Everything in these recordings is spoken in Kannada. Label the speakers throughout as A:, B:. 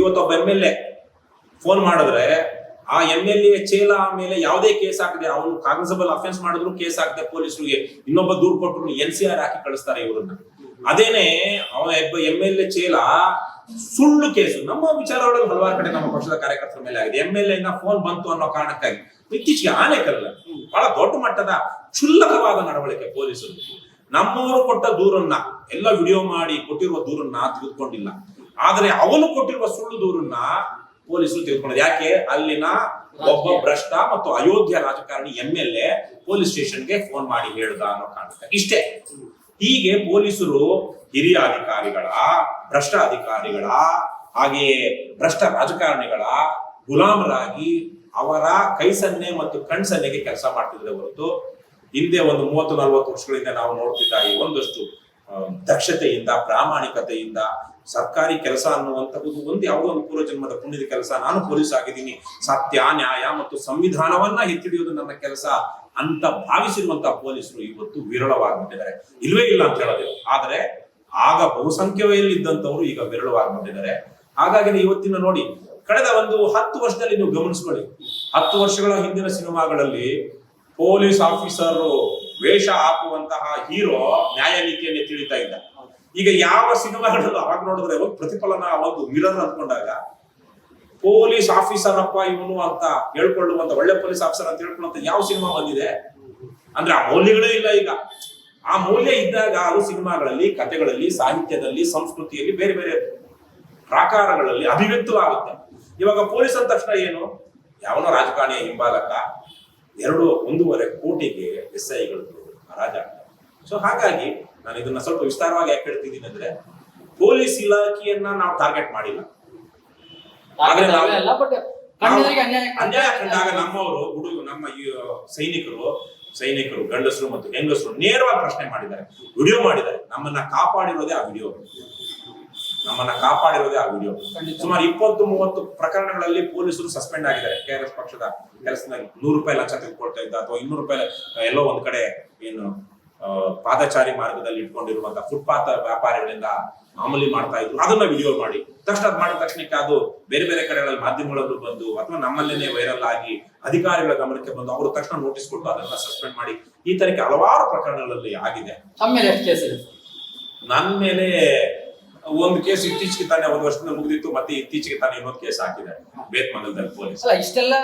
A: ಇವತ್ತೊಬ್ಬ ಎಂ ಎಲ್ ಎ ಫೋನ್ ಮಾಡಿದ್ರೆ, ಆ ಎಂ ಎಲ್ ಎ ಚೇಲ ಮೇಲೆ ಯಾವುದೇ ಕೇಸ್ ಹಾಕದೆ ಅವನು ಕಾಗ್ನಿಸಬಲ್ ಅಫೆನ್ಸ್ ಮಾಡಿದ್ರು ಕೇಸ್ ಆಗದೆ ಪೊಲೀಸರಿಗೆ ಇನ್ನೊಬ್ಬ ದೂರ್ ಕೊಟ್ಟರು ಎನ್ ಸಿ ಆರ್ ಹಾಕಿ ಕಳಿಸ್ತಾರೆ ಇವರನ್ನ. ಅದೇನೆ ಅವನ ಒಬ್ಬ ಎಂ ಎಲ್ ಎ ಚೇಲ ಸುಳ್ಳು ಕೇಸು. ನಮ್ಮ ವಿಚಾರಗಳಲ್ಲಿ ಹಲವಾರು ಕಡೆ ನಮ್ಮ ಪಕ್ಷದ ಕಾರ್ಯಕರ್ತರ ಮೇಲೆ ಆಗಿದೆ. ಎಂ ಎಲ್ ಎ ಫೋನ್ ಬಂತು ಅನ್ನೋ ಕಾರಣಕ್ಕಾಗಿ ಇತ್ತೀಚೆಗೆ ಆನೆಕಲ್ಲ ಬಹಳ ದೊಡ್ಡ ಮಟ್ಟದ ಕ್ಷುಲ್ಲಕವಾದ ನಡವಳಿಕೆ ಪೊಲೀಸರು. ನಮ್ಮವರು ಕೊಟ್ಟ ದೂರನ್ನ, ಎಲ್ಲ ವಿಡಿಯೋ ಮಾಡಿ ಕೊಟ್ಟಿರುವ ದೂರನ್ನ ತೆಗೆದುಕೊಂಡಿಲ್ಲ. ಆದ್ರೆ ಅವನು ಕೊಟ್ಟಿರುವ ಸುಳ್ಳು ದೂರನ್ನ ಪೊಲೀಸರು ತೆಗೆದುಕೊಂಡಿದ್ದಾರೆ ಯಾಕೆ? ಅಲ್ಲಿನ ಒಬ್ಬ ಭ್ರಷ್ಟ ಮತ್ತು ಅಯೋಧ್ಯ ರಾಜಕಾರಣಿ ಎಂ ಎಲ್ ಎ ಪೊಲೀಸ್ ಸ್ಟೇಷನ್ಗೆ ಫೋನ್ ಮಾಡಿ ಹೇಳ್ದ ಅನ್ನೋ ಕಾರಣಕ್ಕೆ. ಇಷ್ಟೇ. ಹೀಗೆ ಪೊಲೀಸರು ಹಿರಿಯ ಅಧಿಕಾರಿಗಳ ಭ್ರಷ್ಟ ಅಧಿಕಾರಿಗಳ ಹಾಗೆಯೇ ಭ್ರಷ್ಟ ರಾಜಕಾರಣಿಗಳ ಗುಲಾಮರಾಗಿ ಅವರ ಕೈ ಸನ್ನೆ ಮತ್ತು ಕಣ್ ಸನ್ನೆಗೆ ಕೆಲಸ ಮಾಡ್ತಿದ್ರೆ ಹೊರತು ಹಿಂದೆ ಒಂದು ಮೂವತ್ತು ನಲವತ್ತು ವರ್ಷಗಳಿಂದ ನಾವು ನೋಡ್ತಿದ್ದ ಈ ಒಂದಷ್ಟು ದಕ್ಷತೆಯಿಂದ ಪ್ರಾಮಾಣಿಕತೆಯಿಂದ ಸರ್ಕಾರಿ ಕೆಲಸ ಅನ್ನುವಂಥದ್ದು ಒಂದು ಯಾವುದೋ ಒಂದು ಪೂರ್ವಜನ್ಮದ ಪುಣ್ಯದ ಕೆಲಸ. ನಾನು ಪೊಲೀಸ್ ಆಗಿದ್ದೀನಿ. ಸತ್ಯ, ನ್ಯಾಯ ಮತ್ತು ಸಂವಿಧಾನವನ್ನ ಎತ್ತಿಡಿಯೋದು ನನ್ನ ಕೆಲಸ ಅಂತ ಭಾವಿಸಿರುವಂತಹ ಪೊಲೀಸರು ಇವತ್ತು ವಿರಳವಾಗಿಬಿಟ್ಟಿದ್ದಾರೆ. ಇಲ್ವೇ ಇಲ್ಲ ಅಂತ ಹೇಳೋದಿಲ್ಲ. ಆದರೆ ಆಗ ಬಹುಸಂಖ್ಯೆಯಲ್ಲಿ ಇದ್ದಂಥವ್ರು ಈಗ ವಿರಳವಾಗಿಬಿಟ್ಟಿದ್ದಾರೆ. ಹಾಗಾಗಿ ಇವತ್ತಿನ ನೋಡಿ, ಕಳೆದ ಒಂದು ಹತ್ತು ವರ್ಷದಲ್ಲಿ ನೀವು ಗಮನಿಸ್ಕೊಳ್ಳಿ. ಹತ್ತು ವರ್ಷಗಳ ಹಿಂದಿನ ಸಿನಿಮಾಗಳಲ್ಲಿ ಪೊಲೀಸ್ ಆಫೀಸರ್ ವೇಷ ಹಾಕುವಂತಹ ಹೀರೋ ನ್ಯಾಯ ನೀತಿಯನ್ನೇ ತಿಳಿತಾ ಇದ್ದ. ಈಗ ಯಾವ ಸಿನಿಮಾಗಳಲ್ಲೂ ಅವಾಗ ನೋಡಿದ್ರೆ ಪ್ರತಿಫಲನ, ಒಂದು ಮಿರರ್ ಅಂದ್ಕೊಂಡಾಗ ಪೊಲೀಸ್ ಆಫೀಸರ್ ಅಪ್ಪ ಇವನು ಅಂತ ಹೇಳ್ಕೊಳ್ಳುವಂತ, ಒಳ್ಳೆ ಪೊಲೀಸ್ ಆಫೀಸರ್ ಅಂತ ಹೇಳ್ಕೊಳ್ಳುವಂತ ಯಾವ ಸಿನಿಮಾ ಬಂದಿದೆ? ಅಂದ್ರೆ ಆ ಮೌಲ್ಯಗಳೇ ಇಲ್ಲ ಈಗ. ಆ ಮೌಲ್ಯ ಇದ್ದಾಗ ಅದು ಸಿನಿಮಾಗಳಲ್ಲಿ ಕಥೆಗಳಲ್ಲಿ ಸಾಹಿತ್ಯದಲ್ಲಿ, ಸಂಸ್ಕೃತಿಯಲ್ಲಿ ಬೇರೆ ಬೇರೆ ಪ್ರಾಕಾರಗಳಲ್ಲಿ ಅಭಿವ್ಯಕ್ತವಾಗುತ್ತೆ. ಇವಾಗ ಪೊಲೀಸ್ ಅಂದ ತಕ್ಷಣ ಏನು? ಯಾವನೋ ರಾಜಕಾರಣಿಯ ಹಿಂಬಾಲಕ ಎರಡು, ಒಂದೂವರೆ ಕೋಟಿಗೆ ಎಸ್ ಐಗಳು ಹರಾಜ ಸೊ ಹಾಗಾಗಿ ನಾನು ಇದನ್ನ ಸ್ವಲ್ಪ ವಿಸ್ತಾರವಾಗಿ ಯಾಕೆ ಹೇಳ್ತಿದ್ದೀನಿ ಅಂದ್ರೆ ಪೊಲೀಸ್ ಇಲಾಖೆಯನ್ನ ನಾವು ಟಾರ್ಗೆಟ್ ಮಾಡಿಲ್ಲ. ಆದ್ರೆ ನಾವು-
B: ಅನ್ಯಾಯ
A: ಕಂಡಾಗ ನಮ್ಮವರು ಹುಡುಗರು ನಮ್ಮ ಸೈನಿಕರು ಸೈನಿಕರು ಗಂಡಸರು ಮತ್ತು ಹೆಂಗಸರು ನೇರವಾಗಿ ಪ್ರಶ್ನೆ ಮಾಡಿದ್ದಾರೆ. ವಿಡಿಯೋ ಮಾಡಿದ್ದಾರೆ. ನಮ್ಮನ್ನ ಕಾಪಾಡಿರೋದೇ ಆ ವಿಡಿಯೋ. ನಮ್ಮನ್ನ ಕಾಪಾಡಿರೋದೇ ಆ ವಿಡಿಯೋ. ಸುಮಾರು ಇಪ್ಪತ್ತು ಮೂವತ್ತು ಪ್ರಕರಣಗಳಲ್ಲಿ ಪೊಲೀಸರು ಸಸ್ಪೆಂಡ್ ಆಗಿದ್ದಾರೆ. ಕೆ ಆರ್ ಎಸ್ ಪಕ್ಷದ ಕೆಲಸದಲ್ಲಿ ನೂರು ರೂಪಾಯಿ ಲಂಚ ತೆಗೆದುಕೊಳ್ತಾ ಇದ್ದ ಅಥವಾ ಇನ್ನೂರು ರೂಪಾಯಿ ಎಲ್ಲೋ ಒಂದ್ ಕಡೆ ಏನು ಪಾದಚಾರಿ ಮಾರ್ಗದಲ್ಲಿ ಇಟ್ಕೊಂಡಿರುವಂತಹ ಫುಟ್ಪಾತ್ ವ್ಯಾಪಾರಿಗಳಿಂದ ಮಾಮೂಲಿ ಮಾಡ್ತಾ ಇದ್ರು. ಅದನ್ನ ವಿಡಿಯೋ ಮಾಡಿ. ತಕ್ಷಣ ಅದ್ ಮಾಡಿದ ತಕ್ಷಣಕ್ಕೆ ಅದು ಬೇರೆ ಬೇರೆ ಕಡೆಗಳಲ್ಲಿ ಮಾಧ್ಯಮಗಳಲ್ಲೂ ಬಂದು ಅಥವಾ ನಮ್ಮಲ್ಲೇನೆ ವೈರಲ್ ಆಗಿ ಅಧಿಕಾರಿಗಳ ಗಮನಕ್ಕೆ ಬಂದು ಅವರು ತಕ್ಷಣ ನೋಟಿಸ್ ಕೊಟ್ಟು ಅದನ್ನ ಸಸ್ಪೆಂಡ್ ಮಾಡಿ ಈ ತರಕ್ಕೆ ಹಲವಾರು ಪ್ರಕರಣಗಳಲ್ಲಿ ಆಗಿದೆ. ನನ್ನ ಮೇಲೆ ಒಂದು ಕೇಸ್ ಇತ್ತೀಚೆಗೆ ತಾನೇ ಒಂದು ವರ್ಷದಿಂದ ಮುಗಿದಿತ್ತು ಮತ್ತೆ ಇತ್ತೀಚೆಗೆ ತಾನೇ ಇನ್ನೊಂದು ಕೇಸ್ ಹಾಕಿದ್ದಾರೆ. ಬೇತ್ಮಂಗಲದಲ್ಲಿ ಪೊಲೀಸ್.
B: ಇಷ್ಟೆಲ್ಲ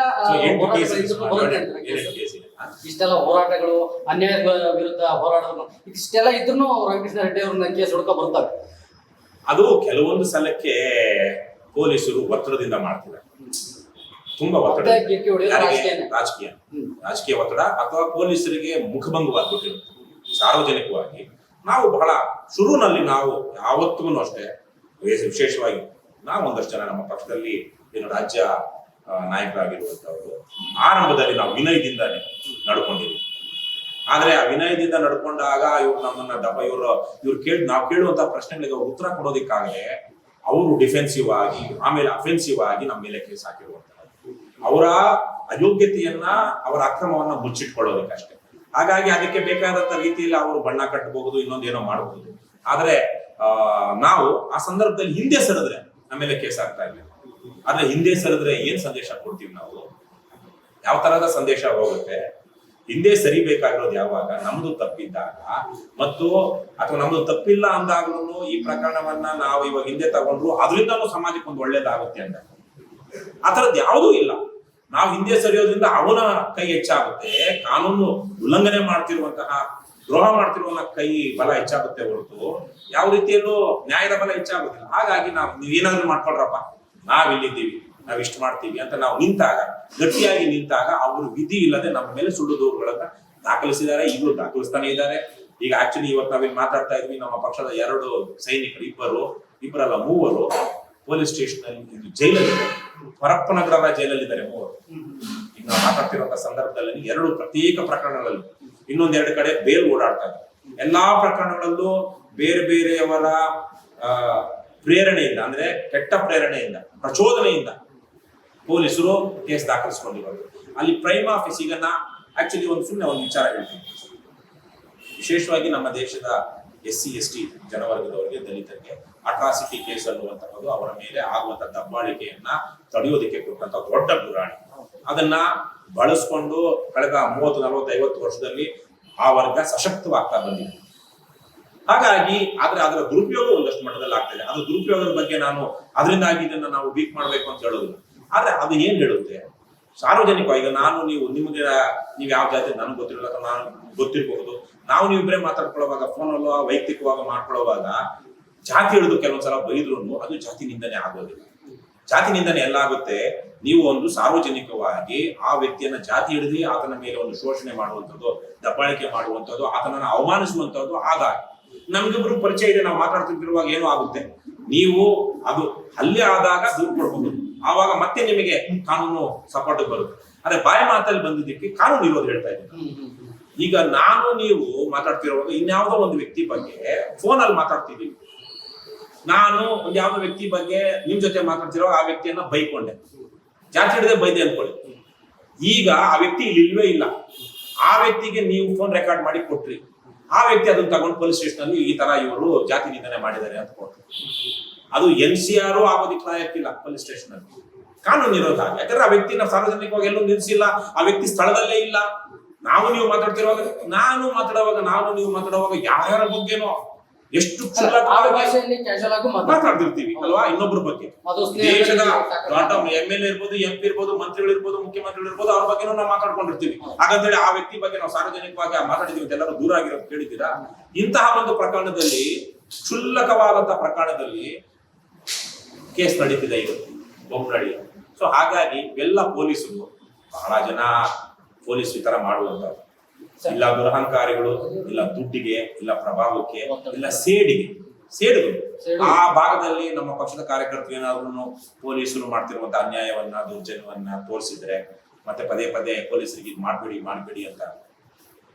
A: ಕೇಸ್
B: ಇಷ್ಟೆಲ್ಲ ಹೋರಾಟಗಳು ಅನ್ಯಾಯದ ವಿರುದ್ಧ ಹೋರಾಟಗಳು. ಇಷ್ಟೆಲ್ಲ ಇದ್ರೂ ರಾಮಕೃಷ್ಣ ರೆಡ್ಡಿ ಅವ್ರನ್ನ ಕೇಸ್ ಹುಡ್ಕೊ ಬರ್ತಾರೆ.
A: ಅದು ಕೆಲವೊಂದು ಸಲಕ್ಕೆ ಪೊಲೀಸರು ಒತ್ತಡದಿಂದ ಮಾಡ್ತಿದ್ದಾರೆ. ತುಂಬಾ ಒತ್ತಡ. ರಾಜಕೀಯ. ರಾಜಕೀಯ. ಒತ್ತಡ ಅಥವಾ ಪೊಲೀಸರಿಗೆ ಮುಖಭಂಗವಾಗ್ಬಿಟ್ಟಿರುತ್ತೆ ಸಾರ್ವಜನಿಕವಾಗಿ. ನಾವು ಬಹಳ ಶುರುವಿನಲ್ಲಿ ನಾವು ಯಾವತ್ತೂ ಅಷ್ಟೇ ವಿಶೇಷವಾಗಿ ನಾವು ಒಂದಷ್ಟು ಜನ ನಮ್ಮ ಪಕ್ಷದಲ್ಲಿ ಏನು ರಾಜ್ಯ ನಾಯಕರಾಗಿರುವಂತವರು ಆರಂಭದಲ್ಲಿ ನಾವು ವಿನಯದಿಂದಾನೆ ನಡ್ಕೊಂಡಿದ್ದೀವಿ ಆದ್ರೆ ಆ ವಿನಯದಿಂದ ನಡ್ಕೊಂಡಾಗ ಇವ್ರು ನಮ್ಮನ್ನ ಡಬ ಇವರು, ಇವ್ರು ಕೇಳಿ, ನಾವು ಕೇಳುವಂತ ಪ್ರಶ್ನೆಗಳಿಗೆ ಅವ್ರು ಉತ್ತರ ಕೊಡೋದಿಕ್ಕಾಗದೆ ಅವರು ಡಿಫೆನ್ಸಿವ್ ಆಗಿ, ಆಮೇಲೆ ಅಫೆನ್ಸಿವ್ ಆಗಿ ನಮ್ಮ ಮೇಲೆ ಕೇಸ್ ಹಾಕಿರುವಂತಹದ್ದು ಅವರ ಅಯೋಗ್ಯತೆಯನ್ನ, ಅವರ ಅಕ್ರಮವನ್ನ ಮುಚ್ಚಿಟ್ಕೊಳ್ಳೋದಕ್ಕಷ್ಟೇ ಹಾಗಾಗಿ ಅದಕ್ಕೆ ಬೇಕಾದಂತ ರೀತಿಯಲ್ಲಿ ಅವರು ಬಣ್ಣ ಕಟ್ಟಬಹುದು ಇನ್ನೊಂದೇನೋ ಮಾಡಬಹುದು. ಆದ್ರೆ ನಾವು ಆ ಸಂದರ್ಭದಲ್ಲಿ ಹಿಂದೆ ಸರಿದ್ರೆ ನಮ್ಮ ಮೇಲೆ ಕೇಸ್ ಆಗ್ತಾ ಇಲ್ಲ. ಆದ್ರೆ ಹಿಂದೆ ಸರಿದ್ರೆ ಏನ್ ಸಂದೇಶ ಕೊಡ್ತೀವಿ ನಾವು? ಯಾವ ತರಹದ ಸಂದೇಶ ಹೋಗುತ್ತೆ? ಹಿಂದೆ ಸರಿಬೇಕಾಗಿರೋದು ಯಾವಾಗ? ನಮ್ದು ತಪ್ಪಿದ್ದಾಗ. ಮತ್ತು ಅಥವಾ ನಮ್ದು ತಪ್ಪಿಲ್ಲ ಅಂದಾಗ್ಲೂ ಈ ಪ್ರಕರಣವನ್ನ ನಾವು ಇವಾಗ ಹಿಂದೆ ತಗೊಂಡ್ರು ಅದರಿಂದನೂ ಸಮಾಜಕ್ಕೆ ಒಂದು ಒಳ್ಳೇದಾಗುತ್ತೆ ಅಂತ. ಆ ಥರದ್ದು ಯಾವುದೂ ಇಲ್ಲ. ನಾವು ಹಿಂದೆ ಸರಿಯೋದ್ರಿಂದ ಅವನ ಕೈ ಹೆಚ್ಚಾಗುತ್ತೆ. ಕಾನೂನು ಉಲ್ಲಂಘನೆ ಮಾಡ್ತಿರುವಂತಹ, ದ್ರೋಹ ಮಾಡ್ತಿರುವವನ ಕೈ ಬಲ ಹೆಚ್ಚಾಗುತ್ತೆ ಹೊರತು ಯಾವ ರೀತಿಯಲ್ಲೂ ನ್ಯಾಯದ ಬಲ ಹೆಚ್ಚಾಗುತ್ತಿಲ್ಲ ಹಾಗಾಗಿ ನಾವು, ನೀವೇನಾದ್ರೂ ಮಾಡ್ಕೊಳ್ರಪ್ಪ. ನಾವಿಲ್ಲಿದ್ದೀವಿ. ನಾವ್ ಇಷ್ಟು ಮಾಡ್ತೀವಿ ಅಂತ ನಾವು ನಿಂತಾಗ, ಗಟ್ಟಿಯಾಗಿ ನಿಂತಾಗ ಅವರು ವಿಧಿ ಇಲ್ಲದೆ ನಮ್ಮ ಮೇಲೆ ಸುಳ್ಳು ದೂರುಗಳನ್ನ ದಾಖಲಿಸಿದ್ದಾರೆ ಈಗಲೂ ದಾಖಲಿಸ್ತಾನೆ ಇದ್ದಾರೆ. ಈಗ ಆಕ್ಚುಲಿ ಇವತ್ತು ನಾವಿಲ್ಲಿ ಮಾತಾಡ್ತಾ ಇದ್ವಿ, ನಮ್ಮ ಪಕ್ಷದ ಎರಡು ಸೈನಿಕರು, ಇಬ್ಬರು ಇಬ್ಬರಲ್ಲ ಮೂವರು, ಪೊಲೀಸ್ ಸ್ಟೇಷನ್ ಅಲ್ಲಿ ಜೈಲಲ್ಲಿ ಪರಪ್ಪನಗರದ ಜೈಲಲ್ಲಿದ್ದಾರೆ ಮೂವರು. ಈಗ ನಾವು ಮಾತಾಡ್ತಿರುವಂತ ಸಂದರ್ಭದಲ್ಲಿ ಎರಡು ಪ್ರತ್ಯೇಕ ಪ್ರಕರಣಗಳಲ್ಲಿ ಇನ್ನೊಂದೆರಡು ಕಡೆ ಬೇಲ್ ಓಡಾಡ್ತಾ ಎಲ್ಲಾ ಪ್ರಕರಣಗಳಲ್ಲೂ ಬೇರೆ ಬೇರೆಯವರ ಪ್ರೇರಣೆಯಿಂದ, ಅಂದ್ರೆ ಕೆಟ್ಟ ಪ್ರೇರಣೆಯಿಂದ, ಪ್ರಚೋದನೆಯಿಂದ ಪೊಲೀಸರು ಕೇಸ್ ದಾಖಲಿಸಿಕೊಂಡಿರೋದು. ಅಲ್ಲಿ ಪ್ರೈಮ್ ಆಫೀಸ್ ಈಗ ನಾ ಆಕ್ಚುಲಿ ಒಂದು ಸುಮ್ಮನೆ ಒಂದು ವಿಚಾರ ಹೇಳ್ತೀನಿ. ವಿಶೇಷವಾಗಿ ನಮ್ಮ ದೇಶದ ಎಸ್ ಸಿ ಎಸ್ ಟಿ ಜನವರ್ಗದವರಿಗೆ, ದಲಿತರಿಗೆ ಅಟ್ರಾಸಿಟಿ ಕೇಸ್ ಅನ್ನುವಂಥದ್ದು ಅವರ ಮೇಲೆ ಆಗುವಂತಹ ದಬ್ಬಾಳಿಕೆಯನ್ನ ತಡೆಯೋದಕ್ಕೆ ಕೊಟ್ಟಂತ ದೊಡ್ಡ ಗುರಾಣಿ. ಅದನ್ನ ಬಳಸ್ಕೊಂಡು ಕಳೆದ ಮೂವತ್ತು ನಲವತ್ತು ಐವತ್ತು ವರ್ಷದಲ್ಲಿ ಆ ವರ್ಗ ಸಶಕ್ತವಾಗ್ತಾ ಬಂದಿದೆ. ಹಾಗಾಗಿ ಆದ್ರೆ ಅದರ ದುರುಪಯೋಗ ಒಂದಷ್ಟು ಮಟ್ಟದಲ್ಲಿ ಆಗ್ತದೆ ಅದು ದುರುಪಯೋಗದ ಬಗ್ಗೆ ನಾನು ಅದರಿಂದಾಗಿ ಇದನ್ನ ನಾವು ವೀಕ್ ಮಾಡಬೇಕು ಅಂತ ಹೇಳೋದಿಲ್ಲ. ಆದ್ರೆ ಅದು ಏನ್ ಹೇಳುತ್ತೆ? ಸಾರ್ವಜನಿಕ ಈಗ ನಾನು, ನೀವು, ನಿಮಗೆ ನೀವು ಯಾವ ಜಾತಿ ನನಗೆ ಗೊತ್ತಿರಲ್ಲ ಅಥವಾ ನಾನು ಗೊತ್ತಿರಬಹುದು. ನಾವು ನೀವಿಬ್ಬರೇ ಮಾತಾಡ್ಕೊಳ್ಳುವಾಗ ಫೋನಲ್ಲೋ ವೈಯಕ್ತಿಕವಾಗ ಮಾಡ್ಕೊಳ್ಳುವಾಗ, ಜಾತಿ ಹಿಡಿದು ಕೆಲವೊಂದ್ಸಲ ಬೈದ್ರು ಅದು ಜಾತಿ ನಿಂದನೆ ಆಗೋದಿಲ್ಲ ಜಾತಿ ನಿಂದನೆ ಎಲ್ಲ ಆಗುತ್ತೆ. ನೀವು ಒಂದು ಸಾರ್ವಜನಿಕವಾಗಿ ಆ ವ್ಯಕ್ತಿಯನ್ನ ಜಾತಿ ಹಿಡಿದು ಆತನ ಮೇಲೆ ಒಂದು ಶೋಷಣೆ ಮಾಡುವಂಥದ್ದು, ದಬ್ಬಾಳಿಕೆ ಮಾಡುವಂಥದ್ದು, ಆತನನ್ನ ಅವಮಾನಿಸುವಂಥದ್ದು ಆದಾಗ ನಮ್ಗಿಬ್ರು ಪರಿಚಯ ಇದೆ, ನಾವು ಮಾತಾಡ್ತಿರುವಾಗ ಏನು ಆಗುತ್ತೆ. ನೀವು ಅದು ಹಲ್ಲೆ ಆದಾಗ ದೂರು ಕೊಡಬಹುದು ಆವಾಗ ಮತ್ತೆ ನಿಮಗೆ ಕಾನೂನು ಸಪೋರ್ಟ್ ಬರುತ್ತೆ. ಅದೇ ಬಾಯಿ ಮಾತಲ್ಲಿ ಬಂದಿದ್ದಕ್ಕೆ ಕಾನೂನು ಇರೋದು ಹೇಳ್ತಾ ಇದ್ದೀನಿ. ಈಗ ನಾನು ನೀವು ಮಾತಾಡ್ತಿರುವಾಗ ಇನ್ಯಾವುದೋ ಒಂದು ವ್ಯಕ್ತಿ ಬಗ್ಗೆ ಫೋನ್ ಅಲ್ಲಿ ಮಾತಾಡ್ತಿದ್ದೀವಿ ನಾನು ಒಂದು ಯಾವ್ದೋ ವ್ಯಕ್ತಿ ಬಗ್ಗೆ ನಿಮ್ ಜೊತೆ ಮಾತಾಡ್ತಿರೋ ಆ ವ್ಯಕ್ತಿಯನ್ನ ಬೈಕೊಂಡೆ. ಜಾತಿ ಹಿಡಿದೆ ಬೈದೆ ಅನ್ಕೊಳ್ಳಿ. ಈಗ ಆ ವ್ಯಕ್ತಿ ಇಲ್ಲಿ ಇಲ್ವೇ ಇಲ್ಲ. ಆ ವ್ಯಕ್ತಿಗೆ ನೀವು ಫೋನ್ ರೆಕಾರ್ಡ್ ಮಾಡಿ ಕೊಟ್ರಿ. ಆ ವ್ಯಕ್ತಿ ಅದನ್ನ ತಗೊಂಡು ಪೊಲೀಸ್ ಸ್ಟೇಷನ್ ಅಲ್ಲಿ ಈ ತರ ಇವರು ಜಾತಿ ನಿಂದನೆ ಮಾಡಿದ್ದಾರೆ ಅಂತ ಕೊಟ್ಟರು ಅದು ಎನ್ ಸಿ ಆರ್ ಆಗೋದಿಕ್ ಲಾಯಕ್ಕಿಲ್ಲ ಪೊಲೀಸ್ ಸ್ಟೇಷನ್ ಅಲ್ಲಿ. ಕಾನೂನು ವಿರೋಧ. ಯಾಕಂದ್ರೆ ಆ ವ್ಯಕ್ತಿನ ಸಾರ್ವಜನಿಕವಾಗಿ ಎಲ್ಲೂ ನಿಲ್ಲಿಸಿಲ್ಲ ಆ ವ್ಯಕ್ತಿ ಸ್ಥಳದಲ್ಲೇ ಇಲ್ಲ. ನಾವು ನೀವು ಮಾತಾಡ್ತಿರುವಾಗ, ನಾನು ಮಾತಾಡುವಾಗ, ನಾನು ನೀವು ಮಾತಾಡುವಾಗ ಯಾರ್ಯಾರ ಬಗ್ಗೆನೋ ಎಷ್ಟು ಮಾತಾಡ್ತಿರ್ತೀವಿ ಅಲ್ವಾ? ಇನ್ನೊಬ್ಬರ ಬಗ್ಗೆ. ದೇಶದ ಎಂ ಎಲ್ ಇರ್ಬೋದು ಎಂ ಪಿ ಇರ್ಬೋದು ಮಂತ್ರಿಗಳು ಇರ್ಬೋದು ಮುಖ್ಯಮಂತ್ರಿಗಳು ಇರ್ಬೋದು ಅವ್ರ ಬಗ್ಗೆ ನಾವು ಮಾತಾಡ್ಕೊಂಡಿರ್ತೀವಿ. ಹಾಗಂತೇಳಿ ಆ ವ್ಯಕ್ತಿ ಬಗ್ಗೆ ನಾವು ಸಾರ್ವಜನಿಕವಾಗಿ ಆ ಮಾತಾಡಿದೀವಿ ಎಲ್ಲರೂ ದೂರ ಆಗಿರೋದು ಕೇಳಿದ್ದೀರಾ? ಇಂತಹ ಒಂದು ಪ್ರಕರಣದಲ್ಲಿ ಕ್ಷುಲ್ಲಕವಾದಂತಹ ಪ್ರಕರಣದಲ್ಲಿ ಕೇಸ್ ನಡೀತಿದೆ ಇವತ್ತು ಬೊಮ್ಮನಹಳ್ಳಿ ಸೊ ಹಾಗಾಗಿ ಎಲ್ಲ ಪೊಲೀಸರು ಬಹಳ ಜನ ಪೊಲೀಸ್ ಈ ತರ ಮಾಡುವಂತ ಇಲ್ಲ ದುರಹಂಕಾರಿಗಳು ಇಲ್ಲ ದುಡ್ಡಿಗೆ ಇಲ್ಲ ಪ್ರಭಾವಕ್ಕೆ ಇಲ್ಲ ಸೇಡಿಗೆ. ಸೇಡುಗಳು. ಆ ಭಾಗದಲ್ಲಿ ನಮ್ಮ ಪಕ್ಷದ ಕಾರ್ಯಕರ್ತರು ಏನಾದ್ರು ಪೊಲೀಸರು ಮಾಡ್ತಿರುವಂತ ಅನ್ಯಾಯವನ್ನ ದೌರ್ಜನ್ಯವನ್ನ ತೋರಿಸಿದ್ರೆ ಮತ್ತೆ ಪದೇ ಪದೇ ಪೊಲೀಸರಿಗೆ ಇದು ಮಾಡ್ಬೇಡಿ ಮಾಡ್ಬೇಡಿ ಅಂತ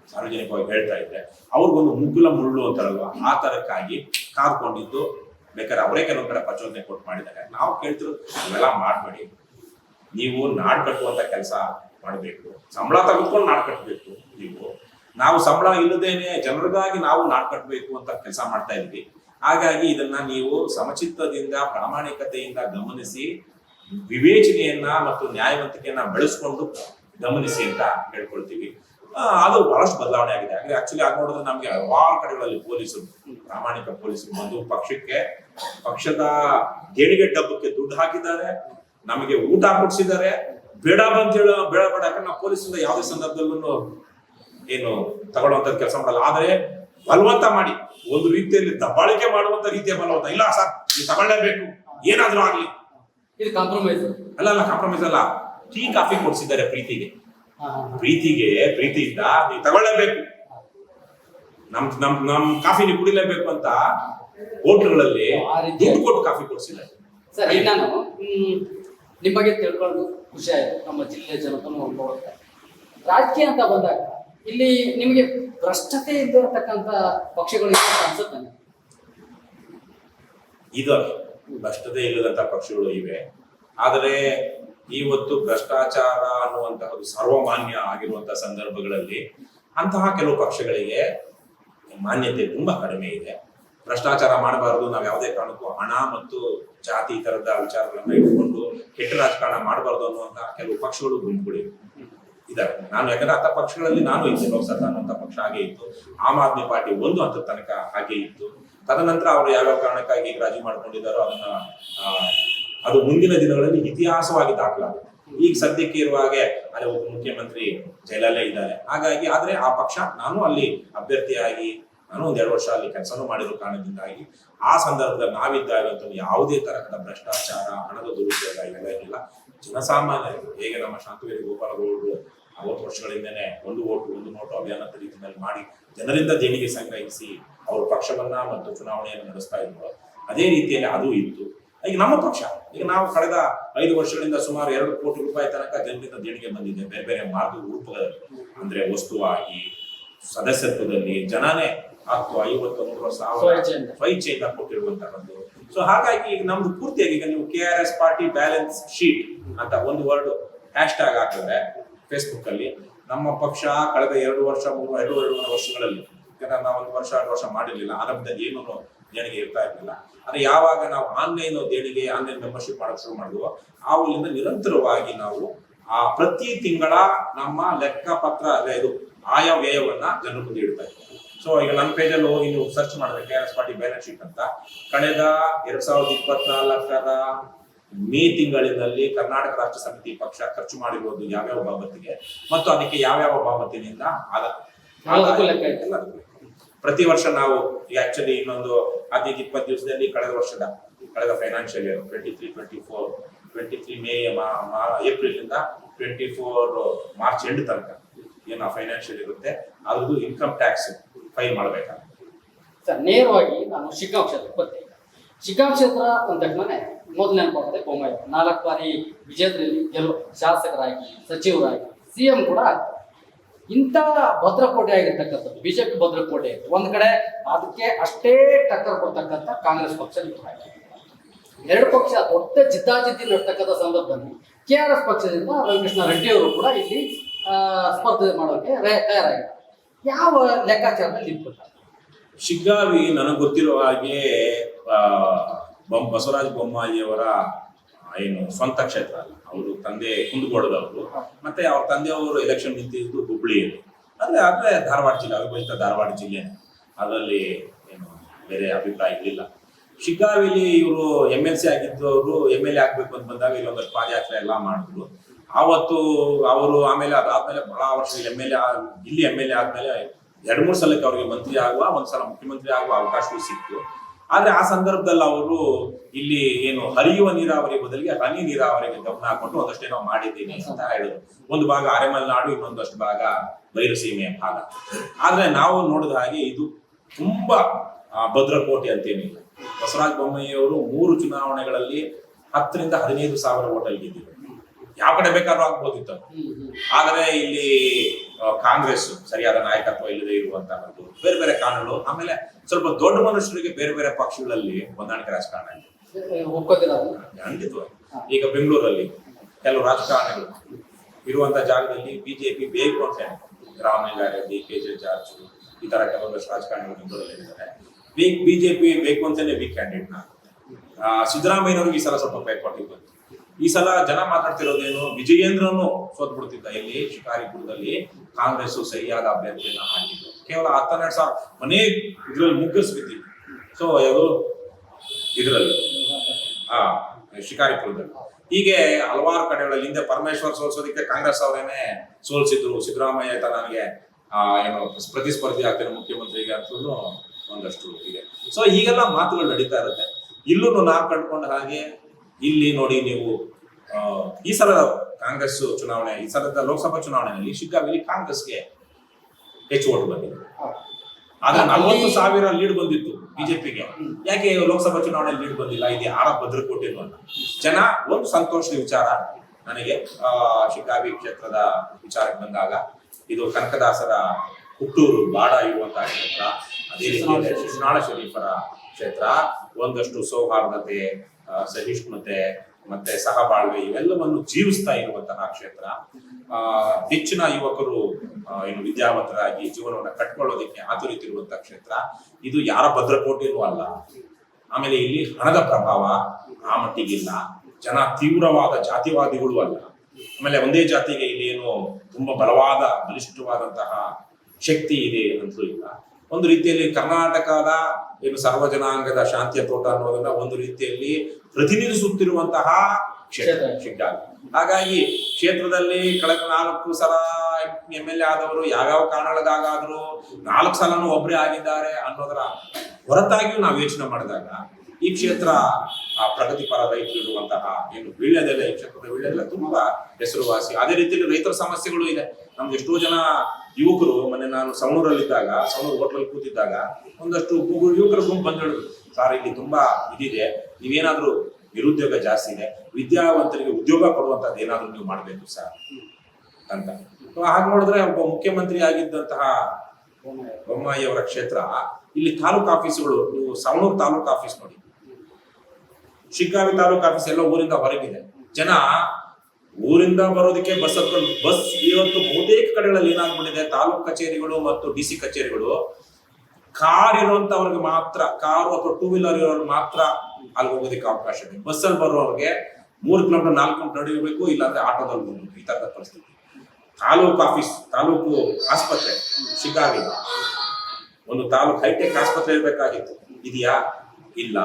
A: ಸಾರ್ವಜನಿಕವಾಗಿ ಹೇಳ್ತಾ ಇದ್ರೆ ಅವ್ರಿಗೊಂದು ಮುಗ್ಗುಲ ಮುರುಳು ಅಂತಾರಲ್ವ ಆ ತರಕ್ಕಾಗಿ ಕಾದ್ಕೊಂಡಿದ್ದು ಬೇಕಾದ್ರೆ ಅವರೇ ಕೆಲವೊಂದ್ ಕಡೆ ಪ್ರಚೋದನೆ ಕೊಟ್ಟು ಮಾಡಿದ್ದಾರೆ. ನಾವು ಕೇಳ್ತಿರೋದು ಅವೆಲ್ಲ ಮಾಡ್ಬೇಡಿ. ನೀವು ನಾಡ್ ಕಟ್ಟುವಂತ ಕೆಲಸ ಮಾಡಬೇಕು. ಸಂಬಳ ತೆಗೆದುಕೊಂಡು ನಾಡ್ ಕಟ್ಟಬೇಕು ನೀವು. ನಾವು ಸಂಬಳ ಇಲ್ಲದೇನೆ ಜನರಿಗಾಗಿ ನಾವು ನಾಡ್ ಕಟ್ಟಬೇಕು ಅಂತ ಕೆಲಸ ಮಾಡ್ತಾ ಇದ್ವಿ. ಹಾಗಾಗಿ ಇದನ್ನ ನೀವು ಸಮಚಿತ್ತದಿಂದ, ಪ್ರಾಮಾಣಿಕತೆಯಿಂದ ಗಮನಿಸಿ, ವಿವೇಚನೆಯನ್ನ ಮತ್ತು ನ್ಯಾಯವಂತಿಕೆಯನ್ನ ಬೆಳೆಸ್ಕೊಂಡು ಗಮನಿಸಿ ಅಂತ ಹೇಳ್ಕೊಳ್ತೀವಿ. ಅದು ಬಹಳಷ್ಟು ಬದಲಾವಣೆ ಆಗಿದೆ. ಹಾಗೆ ಆಕ್ಚುಲಿ ಆಗ ನೋಡಿದ್ರೆ ನಮ್ಗೆ ಹಲವಾರು ಕಡೆಗಳಲ್ಲಿ ಪೊಲೀಸರು, ಪ್ರಾಮಾಣಿಕ ಪೊಲೀಸರು ಒಂದು ಪಕ್ಷಕ್ಕೆ, ಪಕ್ಷದ ದೇಣಿಗೆ ಡಬ್ಬಕ್ಕೆ ದುಡ್ಡು ಹಾಕಿದ್ದಾರೆ. ನಮಗೆ ಊಟ ಕೊಡ್ಸಿದ್ದಾರೆ. ಬೇಡ ಅಂತ ಹೇಳ ಬೇಡ ಬೇಡ ಯಾಕಂದ್ರೆ ನಾವು ಪೊಲೀಸಿಂದ ಯಾವುದೇ ಸಂದರ್ಭದಲ್ಲೂ ಏನು ತಗೊಳ್ಳುವಂತ ಕೆಲಸ ಮಾಡಲ್ಲ. ಆದ್ರೆ ಬಲವಂತ ಮಾಡಿ ಒಂದು ರೀತಿಯಲ್ಲಿ ದಬ್ಬಾಳಿಕೆ ಮಾಡುವಂತ ರೀತಿಯ ಬಲವಂತ. ಇಲ್ಲ ಸರ್ ನೀವು ತಗೊಳ್ಳೇಬೇಕು. ಏನಾದ್ರೂ ಆಗ್ಲಿ.
B: ಇದು ಕಾಂಪ್ರಮೈಸ್
A: ಅಲ್ಲ ಅಲ್ಲ ಕಾಂಪ್ರಮೈಸ್ ಅಲ್ಲ. ಟೀ ಕಾಫಿ ಕೊಡ್ಸಿದ್ದಾರೆ ಪ್ರೀತಿಗೆ. ಪ್ರೀತಿಗೆ ಪ್ರೀತಿಯಿಂದ ನೀವು ತಗೊಳ್ಳೇಬೇಕು. ನಮ್ ನಮ್ ನಮ್ ಕಾಫಿ ನೀವು ಕುಡಿಲೇಬೇಕು ಅಂತ ಹೋಟ್ಲ್ಗಳಲ್ಲಿ ದುಡ್ಡು ಕೊಟ್ಟು ಕಾಫಿ ಕೊಡ್ಸಿದ್ದಾರೆ.
B: ಸರ್ ನಾನು ನಿಮ್ಮ ಬಗ್ಗೆ ತಿಳ್ಕೊಂಡು ಖುಷಿ ನಮ್ಮ ಜಿಲ್ಲೆ ಜನತನು ನೋಡ್ಕೊಳುತ್ತೆ ರಾಜಕೀಯ ಅಂತ ಬಂದಾಗ ಇಲ್ಲಿ ನಿಮಗೆ ಭ್ರಷ್ಟತೆ ಇದ್ದಿರತಕ್ಕಂತ ಪಕ್ಷಗಳು ಅನ್ಸುತ್ತೆ ಇದಾವೆ
A: ಇದು ಭ್ರಷ್ಟತೆ ಇಲ್ಲದಂತ ಪಕ್ಷಗಳು ಇವೆ. ಆದರೆ ಇವತ್ತು ಭ್ರಷ್ಟಾಚಾರ ಅನ್ನುವಂತಹದ್ದು ಸರ್ವಮಾನ್ಯ ಆಗಿರುವಂತಹ ಸಂದರ್ಭಗಳಲ್ಲಿ ಅಂತಹ ಕೆಲವು ಪಕ್ಷಗಳಿಗೆ ಮಾನ್ಯತೆ ತುಂಬಾ ಕಡಿಮೆ ಇದೆ. ಭ್ರಷ್ಟಾಚಾರ ಮಾಡಬಾರದು, ನಾವು ಯಾವುದೇ ಕಾರಣಕ್ಕೂ ಹಣ ಮತ್ತು ಜಾತಿ ತರದ ವಿಚಾರಗಳನ್ನ ಇಟ್ಕೊಂಡು ಕೆಟ್ಟ ರಾಜಕಾರಣ ಮಾಡಬಾರದು ಅನ್ನುವಂತ ಕೆಲವು ಪಕ್ಷಗಳು ಗುಂಪುಗಳಿವೆ ಇದಾವೆ. ನಾನು ಯಾಕಂದ್ರೆ ಅಂತ ಪಕ್ಷಗಳಲ್ಲಿ ನಾನು ಇದ್ದೆ, ಲೋಕಸಭಾ ಅನ್ನುವಂಥ ಪಕ್ಷ ಹಾಗೆ ಇತ್ತು. ಆಮ್ ಆದ್ಮಿ ಪಾರ್ಟಿ ಒಂದು ಹಂತದ ತನಕ ಹಾಗೆ ಇತ್ತು. ತದನಂತರ ಅವರು ಯಾವ್ಯಾವ ಕಾರಣಕ್ಕಾಗಿ ರಾಜಿ ಮಾಡ್ಕೊಂಡಿದ್ದಾರೋ ಅದನ್ನ ಅದು ಮುಂದಿನ ದಿನಗಳಲ್ಲಿ ಇತಿಹಾಸವಾಗಿ ದಾಖಲಾಗುತ್ತೆ. ಈಗ ಸದ್ಯಕ್ಕೆ ಇರುವ ಅಲ್ಲಿ ಒಬ್ಬ ಮುಖ್ಯಮಂತ್ರಿ ಜೈಲಲ್ಲೇ ಇದ್ದಾರೆ. ಹಾಗಾಗಿ ಆದ್ರೆ ಆ ಪಕ್ಷ, ನಾನು ಅಲ್ಲಿ ಅಭ್ಯರ್ಥಿಯಾಗಿ ನಾನು ಒಂದ್ ಎರಡು ವರ್ಷ ಅಲ್ಲಿ ಕೆಲಸನೂ ಮಾಡಿರೋ ಕಾರಣದಿಂದಾಗಿ ಆ ಸಂದರ್ಭದಲ್ಲಿ ನಾವಿದ್ದಾಗ ಅಂತ ಯಾವುದೇ ತರಹದ ಭ್ರಷ್ಟಾಚಾರ, ಹಣದ ದುರುಪಯೋಗ ಇವೆಲ್ಲ ಏನಿಲ್ಲ ಜನಸಾಮಾನ್ಯರು ಹೇಗೆ ನಮ್ಮ ಶಾಂತವೇರಿ ಗೋಪಾಲಗೌಡರು ಅರವತ್ತು ವರ್ಷಗಳಿಂದನೇ ಒಂದು ಓಟು, ಒಂದು ನೋಟು ಅಭಿಯಾನದ ರೀತಿಯಲ್ಲಿ ಮಾಡಿ ಜನರಿಂದ ದೇಣಿಗೆ ಸಂಗ್ರಹಿಸಿ ಅವರು ಪಕ್ಷವನ್ನ ಮತ್ತು ಚುನಾವಣೆಯನ್ನು ನಡೆಸ್ತಾ ಇದ್ರು. ಅದೇ ರೀತಿಯಲ್ಲಿ ಅದು ಇತ್ತು. ಈಗ ನಮ್ಮ ಪಕ್ಷ, ಈಗ ನಾವು ಕಳೆದ ಐದು ವರ್ಷಗಳಿಂದ ಸುಮಾರು ಎರಡು ಕೋಟಿ ರೂಪಾಯಿ ತನಕ ಜನರಿಂದ ದೇಣಿಗೆ ಬಂದಿದೆ, ಬೇರೆ ಬೇರೆ ಮಾರ್ಗ ರೂಪಗಳಲ್ಲಿ. ಅಂದ್ರೆ ವಸ್ತುವಾಗಿ ಸದಸ್ಯತ್ವದಲ್ಲಿ ಜನನೇ ಹತ್ತು ಐವತ್ತೊಂದು ವರ್ಷ ಸಾವಿರ.
B: ಸ್ವಇಚ್ಛೆಯಿಂದ
A: ಕೊಟ್ಟಿರುವಂತಹದ್ದು ಸೊ ಹಾಗಾಗಿ ಈಗ ನಮ್ದು ಪೂರ್ತಿಯಾಗಿ ಈಗ ನೀವು K R S party balance sheet ಅಂತ ಒಂದು ವರ್ಡ್ ಹ್ಯಾಶ್ ಟ್ಯಾಗ್ ಹಾಕಿದ್ರೆ ಫೇಸ್ಬುಕ್ ಅಲ್ಲಿ ನಮ್ಮ ಪಕ್ಷ ಕಳೆದ ಎರಡು ವರ್ಷ ಮೂರು ಎರಡು ಎರಡೂವರೆ ವರ್ಷಗಳಲ್ಲಿ ಯಾಕಂದ್ರೆ ನಾವು ಒಂದು ವರ್ಷ ಎರಡು ವರ್ಷ ಮಾಡಿರ್ಲಿಲ್ಲ ಆರಂಭದಲ್ಲಿ ಏನೂ ದೇಣಿಗೆ ಇರ್ತಾ ಇರ್ಲಿಲ್ಲ ಆದ್ರೆ ಯಾವಾಗ ನಾವು ಆನ್ಲೈನ್ ದೇಣಿಗೆ ಆನ್ಲೈನ್ ಮೆಂಬರ್ಶಿಪ್ ಮಾಡಕ್ ಶುರು ಆ ಆವಾಗಿಂದ ನಿರಂತರವಾಗಿ ನಾವು ಆ ಪ್ರತಿ ತಿಂಗಳ ನಮ್ಮ ಲೆಕ್ಕ ಪತ್ರ ಅದೇ ಇದು ಆಯ ವ್ಯಯವನ್ನ ಜನರ ಮುಂದೆ ಇಡ್ತಾ ಇದ್ದಾರೆ. ಸೊ ಈಗ ನನ್ನ ಪೇಜಲ್ಲಿ ಹೋಗಿ ನೀವು ಸರ್ಚ್ ಮಾಡಿದ್ರೆ K R S party balance sheet ಅಂತ. ಕಳೆದ ಎರಡ್ ಸಾವಿರದ ಇಪ್ಪತ್ನಾಲ್ಕರ ಮೇ ತಿಂಗಳಿನಲ್ಲಿ ಕರ್ನಾಟಕ ರಾಷ್ಟ್ರ ಸಮಿತಿ ಪಕ್ಷ ಖರ್ಚು ಮಾಡಿರುವುದು ಯಾವ್ಯಾವ ಬಾಬತ್ತಿಗೆ? ಮತ್ತು ಅದಕ್ಕೆ ಯಾವ್ಯಾವ ಬಾಬತ್ತಿನಿಂದ. ಪ್ರತಿ ವರ್ಷ ನಾವು ಈಗ ಆಕ್ಚುಲಿ ಇನ್ನೊಂದು ಹದಿನೈದು ಇಪ್ಪತ್ತು ದಿವಸದಲ್ಲಿ ಕಳೆದ ವರ್ಷದ ಕಳೆದ financial year twenty three twenty four twenty three May April ಇಂದ ಟ್ವೆಂಟಿ ಫೋರ್ ಮಾರ್ಚ್ ಎಂಡ್ ತನಕ. ಏನು ಫೈನಾನ್ಷಿಯಲ್ ಇರುತ್ತೆ, ಅದ್ರದ್ದು ಇನ್ಕಮ್ ಟ್ಯಾಕ್ಸ್ ಫೈಲ್ ಮಾಡಬೇಕಾಗುತ್ತೆ.
B: ಸರ್, ನೇರವಾಗಿ ನಾನು ಶಿಗ್ಗಾಂವ್ ಕ್ಷೇತ್ರಕ್ಕೆ ಬರ್ತೀನಿ. ಶಿಗ್ಗಾಂವ್ ಕ್ಷೇತ್ರ ಅಂದ ತಕ್ಷಣ ಮೊದಲು ನೆನಪಾಗುತ್ತೆ ಬೊಮ್ಮಾಯಿ ನಾಲ್ಕು ಬಾರಿ ವಿಜೇತರಲ್ಲಿ ಗೆಲ್ಲು ಶಾಸಕರಾಗಿ, ಸಚಿವರಾಗಿ ಸಿ ಎಂ ಕೂಡ ಇಂಥ ಭದ್ರಕೋಟೆ ಆಗಿರ್ತಕ್ಕಂಥದ್ದು, ಬಿಜೆಪಿ ಭದ್ರಕೋಟೆ, ಒಂದು ಕಡೆ ಅದಕ್ಕೆ ಅಷ್ಟೇ ಟಕ್ಕರ್ ಕೊಡ್ತಕ್ಕಂಥ ಕಾಂಗ್ರೆಸ್ ಪಕ್ಷ ಎರಡು ಪಕ್ಷ ದೊಡ್ಡ ಜಿದ್ದಾಜಿದ್ದಿ ನಡ್ತಕ್ಕಂಥ ಸಂದರ್ಭದಲ್ಲಿ ಕೆ ಆರ್ ಎಸ್ ಪಕ್ಷದಿಂದ ರಾಮಕೃಷ್ಣ ರೆಡ್ಡಿ ಅವರು ಕೂಡ ಇಲ್ಲಿ ಸ್ಪರ್ಧೆ ಮಾಡೋಕೆ ರೇ- ತಯಾರಾಗಿದ್ದಾರೆ ಯಾವ ಲೆಕ್ಕಾಚಾರದಲ್ಲಿ
A: ಶಿಗ್ಗಾವಿ ನನಗೆ ಗೊತ್ತಿರುವ ಹಾಗೆ ಬಸವರಾಜ ಬೊಮ್ಮಾಯಿಯವರ ಏನು ಸ್ವಂತ ಕ್ಷೇತ್ರ ಅಲ್ಲ. ಅವರು ತಂದೆ ಕುಂದಗೋಡದವರು. ಮತ್ತೆ ಅವ್ರ ತಂದೆಯವರು ಎಲೆಕ್ಷನ್ ನಿಂತಿದ್ದು ಹುಬ್ಳಿಯಲ್ಲಿ ಅಂದ್ರೆ ಆದ್ರೆ ಧಾರವಾಡ ಜಿಲ್ಲೆ ಅವಿಭಜಿತ ಧಾರವಾಡ ಜಿಲ್ಲೆ. ಅದರಲ್ಲಿ ಏನು ಬೇರೆ ಅಭಿಪ್ರಾಯ ಇರಲಿಲ್ಲ ಶಿಗ್ಗಾವಿಲಿ ಇವರು ಎಂ ಎಲ್ ಸಿ ಆಗಿದ್ದವರು ಎಂ ಎಲ್ ಎ ಆಗ್ಬೇಕು ಅಂತ ಬಂದಾಗ ಇಲ್ಲೊಂದಷ್ಟು ಪಾದಯಾತ್ರೆ ಎಲ್ಲ ಮಾಡಿದ್ರು. ಆವತ್ತು ಅವರು ಆಮೇಲೆ ಅದಾದ್ಮೇಲೆ ಬಹಳ ವರ್ಷ ಎಂ ಎಲ್ ಎ ಇಲ್ಲಿ ಎಂ ಎಲ್ ಎ ಆದ್ಮೇಲೆ ಎರಡ್ ಮೂರು ಸಲಕ್ಕೆ ಅವರಿಗೆ ಮಂತ್ರಿ ಆಗುವ ಒಂದ್ಸಲ ಮುಖ್ಯಮಂತ್ರಿ ಆಗುವ ಅವಕಾಶವೂ ಸಿಕ್ತು. ಆದ್ರೆ ಆ ಸಂದರ್ಭದಲ್ಲಿ ಅವರು ಇಲ್ಲಿ ಏನು ಹರಿಯುವ ನೀರಾವರಿ ಬದಲಿಗೆ ಹನಿ ನೀರಾವರಿಗೆ ಗಮನ ಹಾಕೊಂಡು ಒಂದಷ್ಟು ಏನೋ ಮಾಡಿದ್ದೀನಿ ಅಂತ ಹೇಳಿದ್ರು. ಒಂದು ಭಾಗ ಅರೆಮಲ್ನಾಡು, ಇನ್ನೊಂದಷ್ಟು ಭಾಗ ಬಯಲುಸೀಮೆಯ ಭಾಗ. ಆದ್ರೆ ನಾವು ನೋಡಿದ ಹಾಗೆ ಇದು ತುಂಬಾ ಭದ್ರಕೋಟೆ ಅಂತೇನಿಲ್ಲ. ಬಸವರಾಜ ಬೊಮ್ಮಾಯಿಯವರು ಮೂರು ಚುನಾವಣೆಗಳಲ್ಲಿ ಹತ್ತರಿಂದ ಹದಿನೈದು ಸಾವಿರ ಓಟಲ್ ಗೆದ್ದಿದ್ರು ಯಾವ ಕಡೆ ಬೇಕಾದ್ರೂ ಆಗ್ಬೋದಿತ್ತು ಆದರೆ ಇಲ್ಲಿ ಕಾಂಗ್ರೆಸ್ ಸರಿಯಾದ ನಾಯಕತ್ವ ಇಲ್ಲದೆ ಇರುವಂತಹದ್ದು ಬೇರೆ ಬೇರೆ ಕಾರಣಗಳು ಆಮೇಲೆ ಸ್ವಲ್ಪ ದೊಡ್ಡ ಮನುಷ್ಯರಿಗೆ ಬೇರೆ ಬೇರೆ ಪಕ್ಷಗಳಲ್ಲಿ ಹೊಂದಾಣಿಕೆ ರಾಜಕಾರಣ ಇದೆ. ಖಂಡಿತವಾಗಿ. ಈಗ ಬೆಂಗಳೂರಲ್ಲಿ ಕೆಲವು ರಾಜಕಾರಣಿಗಳು ಇರುವಂತ ಜಾಗದಲ್ಲಿ ಬಿಜೆಪಿ ಬೇಕು ಅಂತ ರಾಮಲಿಂಗಾರೆಡ್ಡಿ ಕೆ ಜೆ ಜಾರ್ಜ್ ಈ ತರ ಕೆಲವೊಂದಷ್ಟು ರಾಜಕಾರಣಿಗಳು ಬೆಂಗಳೂರಲ್ಲಿ ಇದ್ದಾರೆ ಬಿಜೆಪಿ ಬೇಕು ಅಂತಾನೆ ವೀಕ್ ಕ್ಯಾಂಡಿಡೇಟ್ನ. ಸಿದ್ದರಾಮಯ್ಯನವ್ರಿಗೆ ಈ ಸಲ ಸ್ವಲ್ಪ ಪೈಪೋಟಿ ಬಂತು ಈ ಸಲ ಜನ ಮಾತಾಡ್ತಿರೋದೇನು ವಿಜಯೇಂದ್ರನು ಸೋತ್ ಬಿಡ್ತಿದ್ದ. ಇಲ್ಲಿ ಶಿಕಾರಿಪುರದಲ್ಲಿ ಕಾಂಗ್ರೆಸ್ ಸರಿಯಾದ ಅಭ್ಯರ್ಥಿಯನ್ನ ಹಾಕಿದ್ರು. ಕೇವಲ ಹತ್ತೆರಡು ಸಾವಿರ ಮನೆ ಇದ್ರಲ್ಲಿ ಮುಗ್ಗಿಸ್ಬಿದ್ದಿ ಸೊ ಯಾವುದು? ಇದರಲ್ಲಿ. ಆ ಶಿಕಾರಿಪುರದಲ್ಲಿ. ಹೀಗೆ ಹಲವಾರು ಕಡೆಗಳಲ್ಲಿ ಹಿಂದೆ ಪರಮೇಶ್ವರ್ ಸೋಲ್ಸೋದಕ್ಕೆ ಕಾಂಗ್ರೆಸ್ ಅವರೇನೆ ಸೋಲ್ಸಿದ್ರು. ಸಿದ್ದರಾಮಯ್ಯ ನನಗೆ ಆ, ಏನು ಪ್ರತಿಸ್ಪರ್ಧಿ ಆಗ್ತೇನೆ ಮುಖ್ಯಮಂತ್ರಿಗೆ ಅಂತಲೂ ಒಂದಷ್ಟು ಇದೆ. ಸೊ ಹೀಗೆಲ್ಲ ಮಾತುಗಳು ನಡೀತಾ ಇರುತ್ತೆ. ಇಲ್ಲೂ ನಾವು ಕಂಡ್ಕೊಂಡ ಹಾಗೆ ಇಲ್ಲಿ ನೋಡಿ ನೀವು ಈ ಸಲ ಕಾಂಗ್ರೆಸ್ ಚುನಾವಣೆ ಈ ಸಲದ ಲೋಕಸಭಾ ಚುನಾವಣೆಯಲ್ಲಿ ಶಿಗ್ಗಾವಿಲಿ ಕಾಂಗ್ರೆಸ್ಗೆ ಹೆಚ್ಚು ಓಟ್ ಬಂದಿದೆ.
B: ಆಗ
A: ಆದ್ರೆ ನಲವತ್ತು ಸಾವಿರ ಲೀಡ್ ಬಂದಿತ್ತು ಬಿಜೆಪಿಗೆ. ಯಾಕೆ ಲೋಕಸಭಾ ಚುನಾವಣೆ ಲೀಡ್ ಬಂದಿಲ್ಲ? ಇದು ಯಾರ ಭದ್ರಕೋಟೆ ಅಂತ. ಜನ ಒಂದು ಸಂತೋಷದ ವಿಚಾರ. ನನಗೆ ಆ, ಶಿಗ್ಗಾವಿ ಕ್ಷೇತ್ರದ ವಿಚಾರಕ್ಕೆ ಬಂದಾಗ ಇದು ಕನಕದಾಸರ ಹುಟ್ಟೂರು ಬಾಡ ಇರುವಂತಹ ಕ್ಷೇತ್ರ. ಅದೇ ರೀತಿ ಶರೀಫರ ಕ್ಷೇತ್ರ ಒಂದಷ್ಟು ಸೌಹಾರ್ದತೆ ಸಹಿಷ್ಣುತೆ ಮತ್ತೆ ಸಹಬಾಳ್ವೆ ಇವೆಲ್ಲವನ್ನು ಜೀವಿಸ್ತಾ ಇರುವಂತಹ ಕ್ಷೇತ್ರ. ಆ, ಹೆಚ್ಚಿನ ಯುವಕರು ಏನು ವಿದ್ಯಾವಂತರಾಗಿ ಜೀವನವನ್ನು ಕಟ್ಕೊಳ್ಳೋದಕ್ಕೆ ಆತುರಿತಿರುವಂತಹ ಕ್ಷೇತ್ರ. ಇದು ಯಾರ ಭದ್ರಕೋಟೆಯೂ ಅಲ್ಲ. ಆಮೇಲೆ ಇಲ್ಲಿ ಹಣದ ಪ್ರಭಾವ ಆ ಮಟ್ಟಿಗಿಲ್ಲ. ಜನ ತೀವ್ರವಾದ ಜಾತಿವಾದಿಗಳು ಅಲ್ಲ. ಆಮೇಲೆ ಒಂದೇ ಜಾತಿಗೆ ಇಲ್ಲಿ ಏನು ತುಂಬಾ ಬಲವಾದ ಬಲಿಷ್ಠವಾದಂತಹ ಶಕ್ತಿ ಇದೆ ಅಂತೂ ಇಲ್ಲ. ಒಂದು ರೀತಿಯಲ್ಲಿ ಕರ್ನಾಟಕದ ಏನು ಸರ್ವಜನಾಂಗದ ಶಾಂತಿಯ ತೋಟ ಅನ್ನೋದನ್ನ ಒಂದು ರೀತಿಯಲ್ಲಿ ಪ್ರತಿನಿಧಿಸುತ್ತಿರುವಂತಹ ಕ್ಷೇತ್ರ ಶಿಗ್ಗಾವಿ ಹಾಗಾಗಿ ಕ್ಷೇತ್ರದಲ್ಲಿ ಕಳೆದ ನಾಲ್ಕು ಸಲ ಎಂ ಎಲ್ ಎ ಆದವರು ಯಾವ್ಯಾವ ಕಾರಣಗಳಿಗಾಗಾದ್ರು ನಾಲ್ಕು ಸಲನೂ ಒಬ್ಬರೇ ಆಗಿದ್ದಾರೆ ಅನ್ನೋದರ ಹೊರತಾಗಿಯೂ ನಾವು ಯೋಚನೆ ಮಾಡಿದಾಗ ಈ ಕ್ಷೇತ್ರ ಆ ಪ್ರಗತಿಪರ ರೈತರು ಇರುವಂತಹ ಏನು ವೀಳ್ಯದೆಲ್ಲ ಈ ಕ್ಷೇತ್ರದ ವೀಳ್ಯದೆಲ್ಲ ತುಂಬಾ ಹೆಸರುವಾಸಿ. ಅದೇ ರೀತಿಯಲ್ಲಿ ರೈತರ ಸಮಸ್ಯೆಗಳು ಇದೆ. ನಮ್ಗೆ ಎಷ್ಟೋ ಜನ ಯುವಕರು, ಮೊನ್ನೆ ನಾನು ಸವಣೂರಲ್ಲಿದ್ದಾಗ ಸವಣೂರು ಹೋಟ್ಲಲ್ಲಿ ಕೂತಿದ್ದಾಗ, ಒಂದಷ್ಟು ಯುವಕರು ಗುಂಪು ಬಂದು ಹೇಳಿದ್ರು, ಸರ್, ಇಲ್ಲಿ ತುಂಬಾ ಇದಿದೆ, ನೀವೇನಾದ್ರೂ ನಿರುದ್ಯೋಗ ಜಾಸ್ತಿ ಇದೆ, ವಿದ್ಯಾವಂತರಿಗೆ ಉದ್ಯೋಗ ಕೊಡುವಂತದ್ದು ಏನಾದ್ರೂ ನೀವು ಮಾಡಬೇಕು ಸರ್? ಅಂತ. ಹಾಗೆ ನೋಡಿದ್ರೆ ಒಬ್ಬ ಮುಖ್ಯಮಂತ್ರಿ ಆಗಿದ್ದಂತಹ ಬೊಮ್ಮಾಯಿಯವರ ಕ್ಷೇತ್ರ, ಇಲ್ಲಿ ತಾಲೂಕು ಆಫೀಸ್ಗಳು, ನೀವು ಸವಣೂರು ತಾಲೂಕು ಆಫೀಸ್ ನೋಡಿ. ಶಿಗ್ಗಾವಿ ತಾಲೂಕು ಆಫೀಸ್ ಎಲ್ಲ ಊರಿಂದ ಹೊರಗಿದೆ. ಜನ ಊರಿಂದ ಬರೋದಕ್ಕೆ ಬಸ್ ಹತ್ಕೊಂಡು ಬಸ್ ಇವತ್ತು ಬಹುತೇಕ ಕಡೆಗಳಲ್ಲಿ ಏನಾಗ್ಬಿಟ್ಟಿದೆ? ತಾಲೂಕು ಕಚೇರಿಗಳು ಮತ್ತು ಡಿ ಸಿ ಕಚೇರಿಗಳು ಕಾರ್ ಇರುವಂತವ್ರಿಗೆ ಮಾತ್ರ, ಕಾರು ಅಥವಾ ಟೂ ವೀಲರ್ ಇರೋರ್ಗೆ ಮಾತ್ರ ಅಲ್ಲಿ ಹೋಗೋದಕ್ಕೆ ಅವಕಾಶ ಇದೆ. ಬಸ್ಸಲ್ಲಿ ಬರೋರಿಗೆ ಮೂರು ಕಿಲೋಮೀಟರ್ ನಾಲ್ಕು ಕಿಲೋಮೀಟರ್ ನಡಿಬೇಕು ಇಲ್ಲಾಂದ್ರೆ ಆಟೋದಲ್ಲಿ ಹೋಗ್ಬೇಕು. ಈ ತರದ ಪರಿಸ್ಥಿತಿ. ತಾಲೂಕು ಆಫೀಸ್, ತಾಲೂಕು ಆಸ್ಪತ್ರೆ ಸಿಗಾಗಿ ಒಂದು ತಾಲೂಕು ಹೈಟೆಕ್ ಆಸ್ಪತ್ರೆ ಇರಬೇಕಾಗಿತ್ತು. ಇದೆಯಾ? ಇಲ್ಲ.